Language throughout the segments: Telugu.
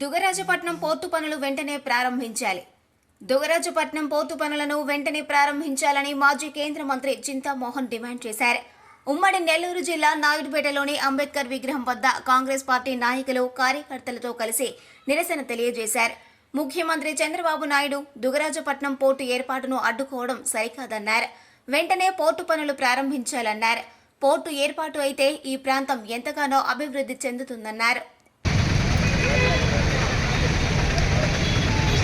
దుగరాజపట్నం పోర్టు పనులు వెంటనే ప్రారంభించాలి. దుగరాజపట్నం పోర్టు పనులను వెంటనే ప్రారంభించాలని మాజీ కేంద్ర మంత్రి చింతామోహన్ డిమాండ్ చేశారు. ఉమ్మడి నెల్లూరు జిల్లా నాయుడుపేటలోని అంబేద్కర్ విగ్రహం వద్ద కాంగ్రెస్ పార్టీ నాయకులు కార్యకర్తలతో కలిసి నిరసన తెలియజేశారు. ముఖ్యమంత్రి చంద్రబాబు నాయుడు దుగరాజపట్నం పోర్టు ఏర్పాటును అడ్డుకోవడం సరికాదన్నారు. వెంటనే పోర్టు పనులు ప్రారంభించాలన్నారు. పోర్టు ఏర్పాటు అయితే ఈ ప్రాంతం ఎంతగానో అభివృద్ధి చెందుతుందన్నారు.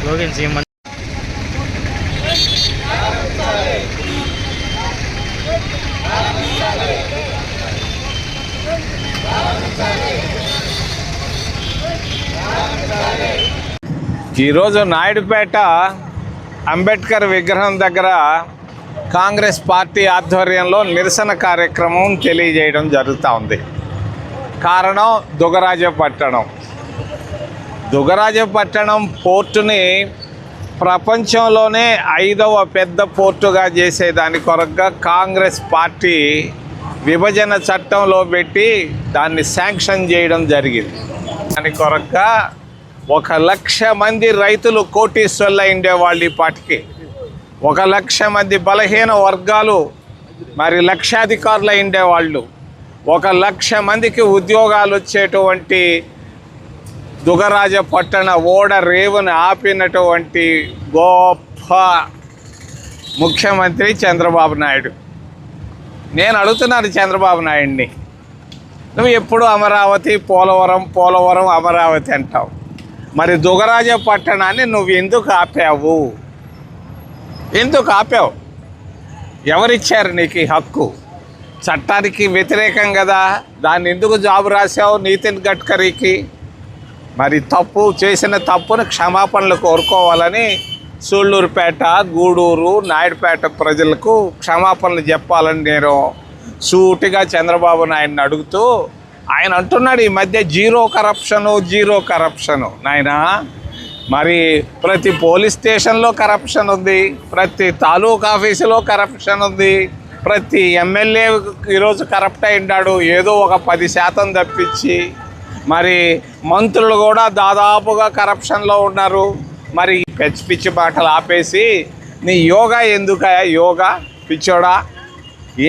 స్లోగన్స్ ఏమన్నా ఈరోజు నాయుడుపేట అంబేద్కర్ విగ్రహం దగ్గర కాంగ్రెస్ పార్టీ ఆధ్వర్యంలో నిరసన కార్యక్రమం తెలియజేయడం జరుగుతూ ఉంది. కారణం దుగరాజపట్టణం దుగరాజపట్టణం పోర్టుని ప్రపంచంలోనే ఐదవ పెద్ద పోర్టుగా చేసేదాని కొరకుగా కాంగ్రెస్ పార్టీ విభజన చట్టంలో పెట్టి దాన్ని శాంక్షన్ చేయడం జరిగింది. దాని కొరకుగా ఒక లక్ష మంది రైతులు కోటీశ్వర్లు ఉండేవాళ్ళు ఈ పాటికి ఒక లక్ష మంది బలహీన వర్గాలు మరి లక్షాధికారులు ఉండేవాళ్ళు. ఒక లక్ష మందికి ఉద్యోగాలు వచ్చేటువంటి దుగరాజ పట్టణ ఓడ రేవును ఆపినటువంటి గొప్ప ముఖ్యమంత్రి చంద్రబాబు నాయుడు. నేను అడుగుతున్నాను చంద్రబాబు నాయుడిని. నువ్వు ఎప్పుడు అమరావతి పోలవరం పోలవరం అమరావతి అంటావు. మరి దుగరాజ పట్టణాన్ని నువ్వు ఎందుకు ఆపావు? ఎందుకు ఆపావు? ఎవరిచ్చారు నీకు ఈ హక్కు? చట్టానికి వ్యతిరేకం కదా. దాన్ని ఎందుకు జాబు రాసావు నితిన్ గడ్కరీకి? మరి తప్పు చేసిన తప్పును క్షమాపణలు కోరుకోవాలని సూళ్ళూరుపేట గూడూరు నాయుడుపేట ప్రజలకు క్షమాపణలు చెప్పాలని నేను సూటిగా చంద్రబాబు నాయుడిని అడుగుతూ ఆయన అంటున్నాడు ఈ మధ్య జీరో కరప్షను జీరో కరప్షను. నాయన మరి ప్రతి పోలీస్ స్టేషన్లో కరప్షన్ ఉంది ప్రతి తాలూకా ఆఫీసులో కరప్షన్ ఉంది ప్రతి ఎమ్మెల్యే ఈరోజు కరప్ట్ ఉన్నాడు ఏదో ఒక పది శాతం తప్పించి మరి మంత్రులు కూడా దాదాపుగా కరప్షన్లో ఉన్నారు. మరి పిచ్చి పిచ్చి మాటలు ఆపేసి నీ యోగా ఎందుకయా యోగా పిచ్చోడా?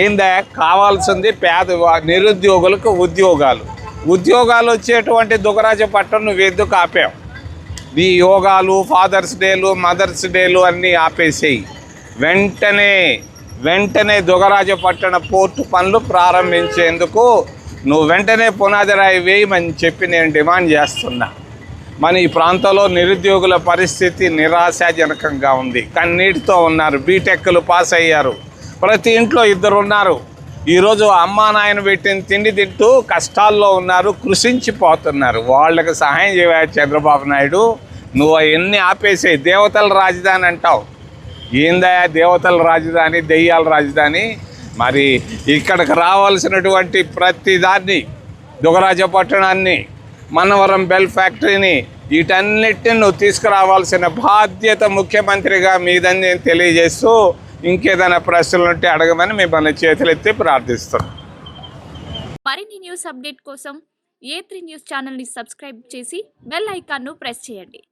ఏందా కావాల్సింది పేద నిరుద్యోగులకు ఉద్యోగాలు. ఉద్యోగాలు వచ్చేటువంటి దుగరాజ పట్టణం నువ్వు ఎందుకు ఆపావు? నీ యోగాలు ఫాదర్స్ డేలు మదర్స్ డేలు అన్నీ ఆపేసేయి. వెంటనే వెంటనే దుగరాజ పట్టణ పోర్టు పనులు ప్రారంభించేందుకు నువ్వు వెంటనే పునాది రాయి వేయమని చెప్పి నేను డిమాండ్ చేస్తున్నా. మన ఈ ప్రాంతంలో నిరుద్యోగుల పరిస్థితి నిరాశాజనకంగా ఉంది. కన్నీటితో ఉన్నారు. బీటెక్లు పాస్ అయ్యారు. ప్రతి ఇంట్లో ఇద్దరు ఉన్నారు. ఈరోజు అమ్మా నాయన పెట్టిన తిండి తింటూ కష్టాల్లో ఉన్నారు. కృషించిపోతున్నారు. వాళ్ళకి సహాయం చేయాలి చంద్రబాబు నాయుడు. నువ్వు ఎన్ని ఆపేసే దేవతల రాజధాని అంటావు. ఏందయా దేవతల రాజధాని దెయ్యాల రాజధాని? మరి ఇక్కడికి రావాల్సినటువంటి ప్రతి దాన్ని దుగరాజపట్టణాన్ని మనవరం బెల్ ఫ్యాక్టరీని వీటన్నిటిని నువ్వు తీసుకురావాల్సిన బాధ్యత ముఖ్యమంత్రిగా మీదని నేను తెలియజేస్తూ ఇంకేదైనా ప్రశ్నలు ఉంటే అడగమని మిమ్మల్ని చేతులెత్తి ప్రార్థిస్తున్నాను మరిన్ని న్యూస్ అప్డేట్ కోసం ఏ త్రీ న్యూస్ ఛానల్ని సబ్స్క్రైబ్ చేసి బెల్ ఐకాన్ను ప్రెస్ చేయండి.